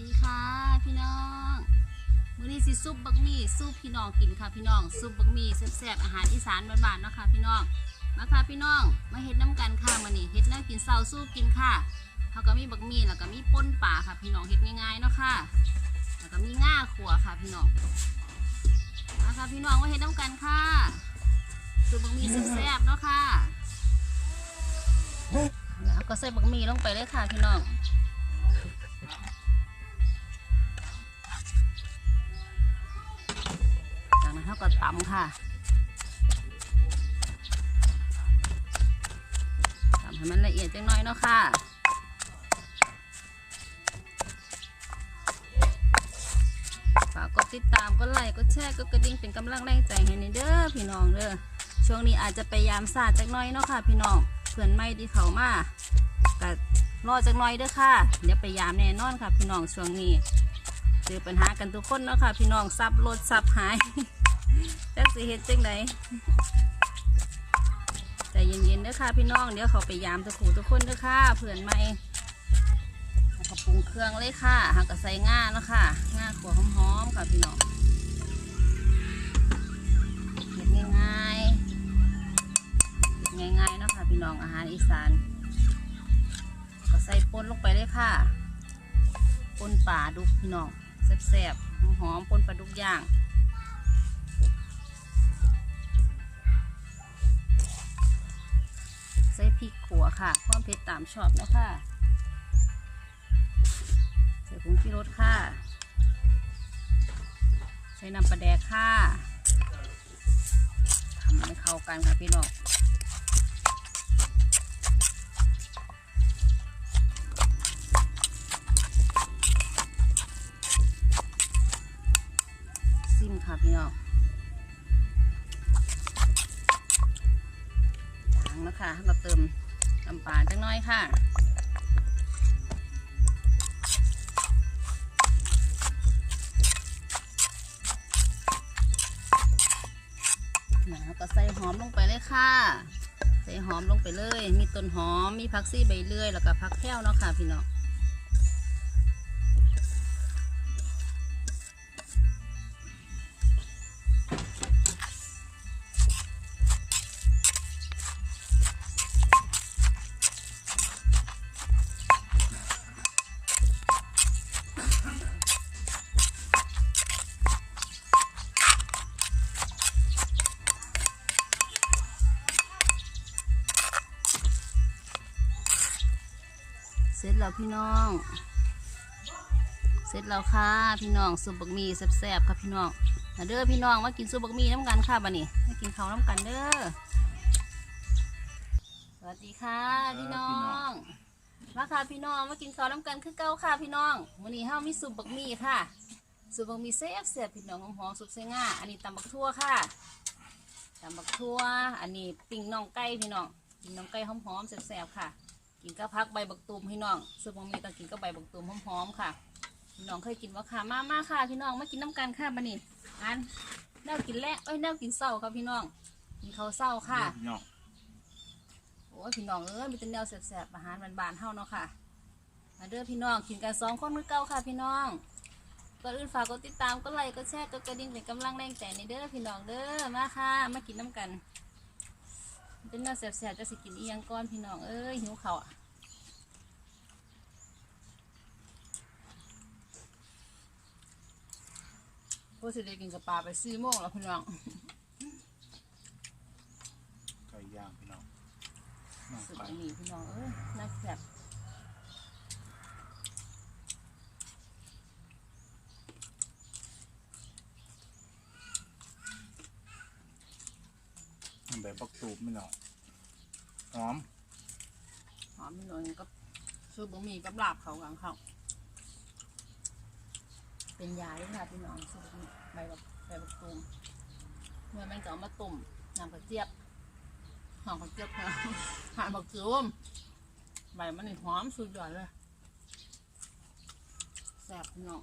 ดีค่ะพี่น้องมื้อนี้สิซุปบักหมี่ซุปพี่น้องกินค่ะพี่น้องซุปบักหมี่แซ่บๆอาหารอีสานบ้านๆเนาะค่ะพี่น้องมาค่ะพี่น้องมาเฮ็ดน้ำกันค่ะมื้อนี้เฮ็ดแนวกินเช้าสู้กินค่ะเขาก็มีบักหมี่แล้วก็มีป่นป่าค่ะ พี่น้องเฮ็ดง่ายๆเนาะค่ะ แล้วก็มีง่าขัวค่ะพี่น้องมาค่ะพี่น้องมาเฮ็ดน้ำกันค่ะซุปบักหมี่แซ่บๆเนาะค่ะแล้วก็ใส่บักหมี่ลงไปเลยค่ะพี่น้อง ตำค่ะตำให้มันละเอียดจังน้อยเนาะค่ะฝากกดติดตามกดไลค์กดแชร์กดกระดิ่งเป็นกำลังแรงใจให้ในเด้อพี่น้องเด้อช่วงนี้อาจจะไปยามศาสตร์จักหน้อยเนาะค่ะ พี่น้องเพื่อนไม่ที่เขามาก็รอจักหน้อยเด้อค่ะเดี๋ยวไปยามแน่นอนค่ะ พี่น้องช่วงนี้เจอปัญหากันทุกคนเนาะค่ะ พี่น้องซับรถซับหาย จักสิเฮ็ดจังไดใจเย็นๆเด้อค่ะพี่น้องเดี๋ยวเขาไปยามทุกขู่ทุกคนเด้อค่ะเพื่อนไม่แล้วก็ปรุงเครื่องเลยค่ะหักก็ใส่ง่าเนาะค่ะง่าขัวหอมๆค่ะพี่น้องเฮ็ดง่ายๆเฮ็ดง่ายๆเนาะค่ะพี่น้องอาหารอีสานก็ใส่ป่นลงไปเลยค่ะปนป่าดุกพี่น้องแซ่บๆหอมๆปนปลาดุกย่าง พริกขัวค่ะ ความเผ็ดตามชอบนะค่ะใส่ผงชูรสค่ะใส่น้ำปลาแดกค่ะทำให้เข้ากันค่ะพี่น้องซิมค่ะพี่น้อง งนะคะเราเติมน้ำปลาจังน้อยค่ะแล้วก็ใส่หอมลงไปเลยค่ะ ใส่หอมลงไปเลย มีต้นหอม มีผักซี่ใบเลื่อย แล้วก็ผักแพ้วเนาะค่ะพี่น้อง เสร็จแล้วพี่น้อง เสร็จแล้วค่ะพี่น้องซุปบักหมี่แซ่บๆค่ะพี่น้องมาเด้อพี่น้องมากินซุปบักหมี่น้ำกันค่ะบันนี้มากินข้าวน้ำกันเด้อสวัสดีค่ะพี่น้องมาค่ะพี่น้องมากินข้าวน้ำกันคือเก่าค่ะพี่น้องวันนี้เฮามีซุปบักหมี่ค่ะซุปบักหมี่แซ่บแซ่บๆพี่น้องหอมๆซุปเสง่าอันนี้ตำบักทั่วค่ะตำบักทั่วอันนี้ปิ้งน่องไก่พี่น้องปิ้งน่องไก่หอมๆแซ่บๆค่ะ กินก็พักใบบักตูมพี่น้องซุปบะหมี่ต้องกินก็ใบบักตูมหอมๆค่ะพี่น้องเคยกินว่าค่ะมามาค่ะพี่น้องมากินน้ำกันค่ะบันนี้อันแนวกินแรกเอ้ยแนวกินเศร้าครับพี่น้องกินข้าวเศร้าค่ะพี่น้องโอ้ยพี่น้องเอ้ยมีแต่แนวแสบๆอาหารบานๆเฮาเนาะค่ะมาเด้อพี่น้องกินกันสองคนมือเก่าค่ะ พี่น้องก่อนอื่นฝากกดติดตามก็ไลค์ก็แชร์ก็กระดิ่งเป็นกำลังแรงใจในเด้อพี่น้องเด้อมาค่ะมากินน้ำกัน เป็นแนวแสบๆจะสิกินอีหยังก่อนพี่น้องเอ้ยหิวข้าวอะพวกสิได้กินกับปลาไปสี่โมงแล้วพี่น้องไก่ย่างพี่น้องน้องสุดไก่อันนี้พี่น้องเอ้ยน่าแซ่บ แบบปักตูบพี่หน้องหอมหอมพี่น้องก็ซื้อบะหมี่กับลาบเขากังเขาเป็นยาด้วยค่ะพี่น้องซื้อบะหมี่ใบบักใบบักตูมเมื่อมันก็เอามาตุ่มน้ำกระเจี๊ยบหอมกระเจี๊ยบค่ะหาบักตูมใบมันนี่หอมสุดยอดเลยแซ่บพี่น้อง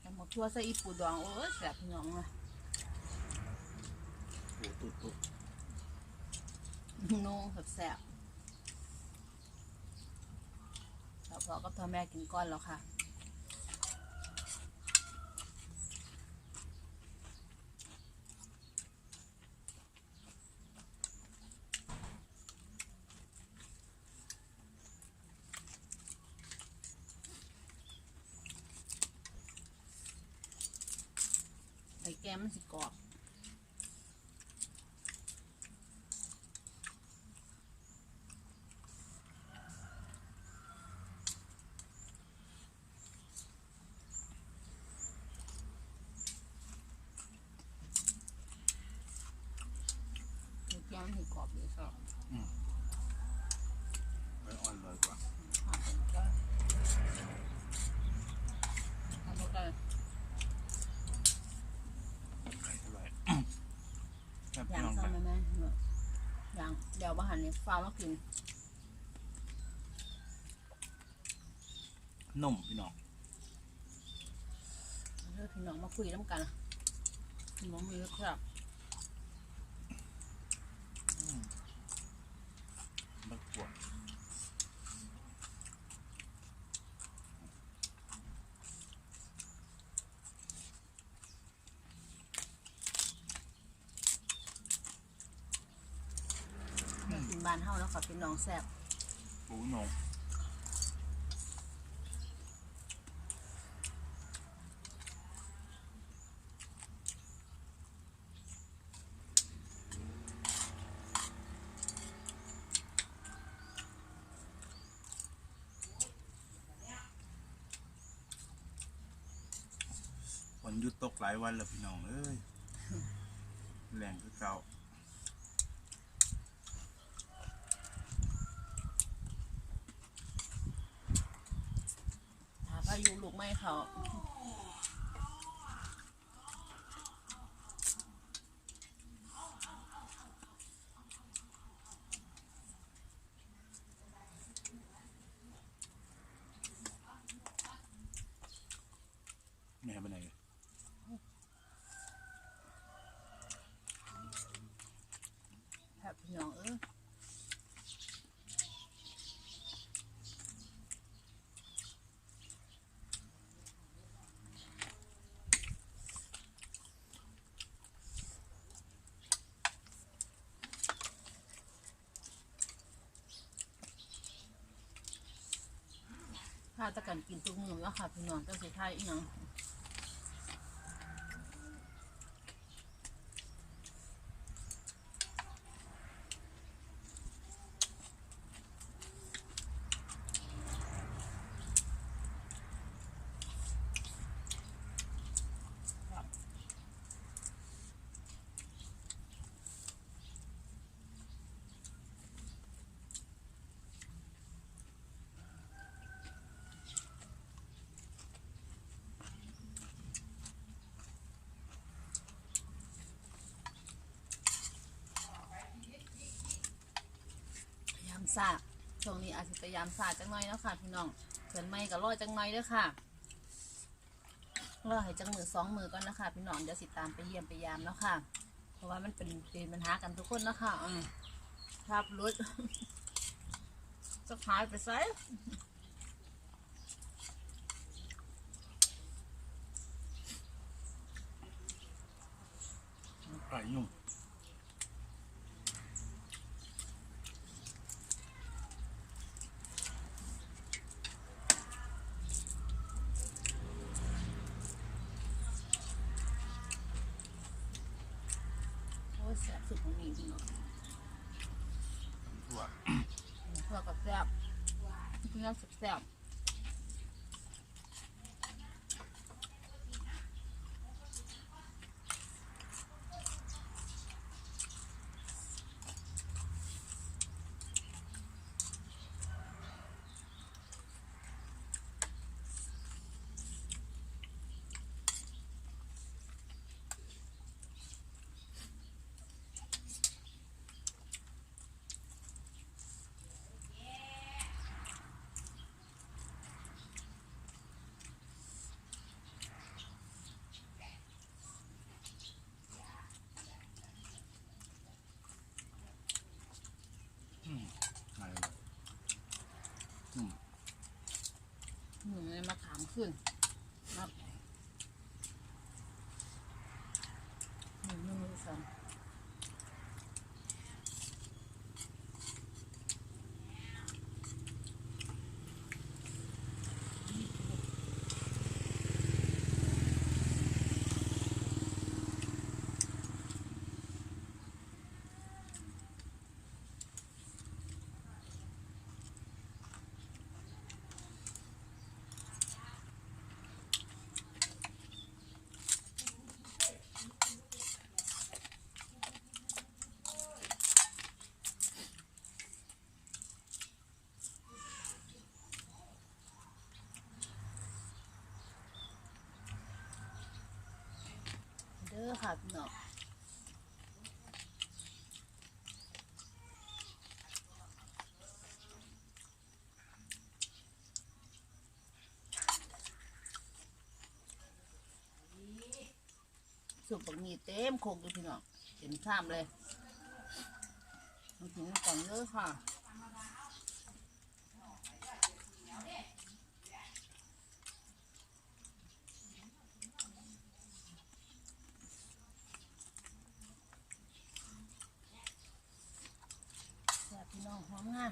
แต่หมกทั่วใส่อีปูดองโอ้ยแซ่บพี่น้องเลย โอ้ตุดตุด นุ่งแสบพอกับพ่อแม่กินก้อนแล้วค่ะไอ้แก้มมันสิกรอบ ไอ้แก้มมันสิกรอบเลยชอบ ไปอ่อนเลยกว่า ทำได้ ไข่เท่าไหร่แค่ อ พี่ ย่าง น้อง ซ้ำ ไป ไหมแม่อย่างเดี๋ย วบ้านเนี่ยฟ้ามากินนมพี่น้องเลือกพี่น้องมาคุยน้ำกันพี่น้องมีครับ บักปวด กินบ้านเฮาแล้วค่ะพี่น้ องแซ่บปูนมฝนหยุดตกหลายวันแล้วพี่น้องเอ้ยแรงคือเก่า อยู่ลูกไม่เขา แม่ไปไหน แซ่บพี่น้องเออถ้าตะกันกินทุกมือแล้วค่ะพี่น้องก็สิทายอีหยัง ซาช่วงนี้อาจจะพยายามซาจังหน่อยแล้วค่ะพี่น้องเขินไม่ก็รอจังหน่อยด้อค่ะรอให้จังมือสองมือก่อนนะคะพี่น้องเดี๋ยวสิตามไปเยี่ยมไปยามแล้วค่ะ เพราะว่ามันเป็นเป็นปัญหากันทุกคนนะคะอืมครับรถจะหายไปไซไก่ยุ่ง โอ้ยแซ่บสุดของนี่พี่น้อง ทั่ว เพื่อกับแซ่บเนื้อสุด แซ่บ ขึ้นครับหนึ่งมือสอง เด้อ ค่ะพี่น้องสุกบักมีเต็มโคกเลยพี่น้องเต็มชามเลยมากินก่อนเด้อค่ะ แซ่บพี่น้ องหอมงา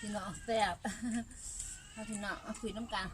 พี่น้องแซ่บเอาพี่น้องเอาคุยน้ำกัน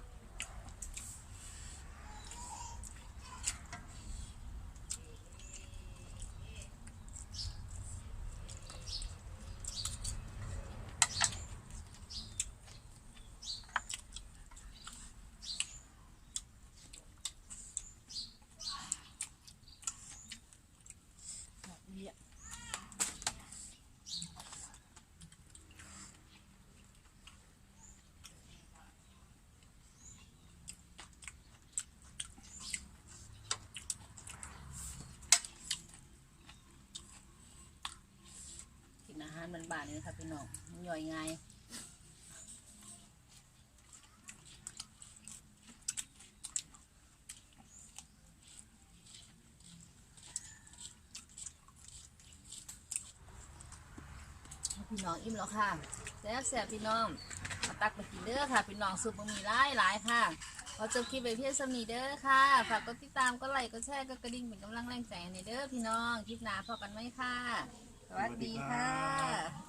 ารมันบานๆนี่นะคะพี่น้องมันย่อยง่ายพี่น้องอิ่มแล้วค่ะแซ่บแซ่บพี่น้องมาตักมากินเด้อค่ะ พี่น้องสุปบะหมี่หลายหลายค่ะพอจบคลิปไปเพียงสำนีเด้อค่ะ ฝากกดติดตามก็ไลค์ก็แชร์ก็กระดิ่งเป็นกำลังแรงใจให้เด้อพี่น้อง คลิปหน้าพอกันไหมค่ะ สวัสดีค่ะ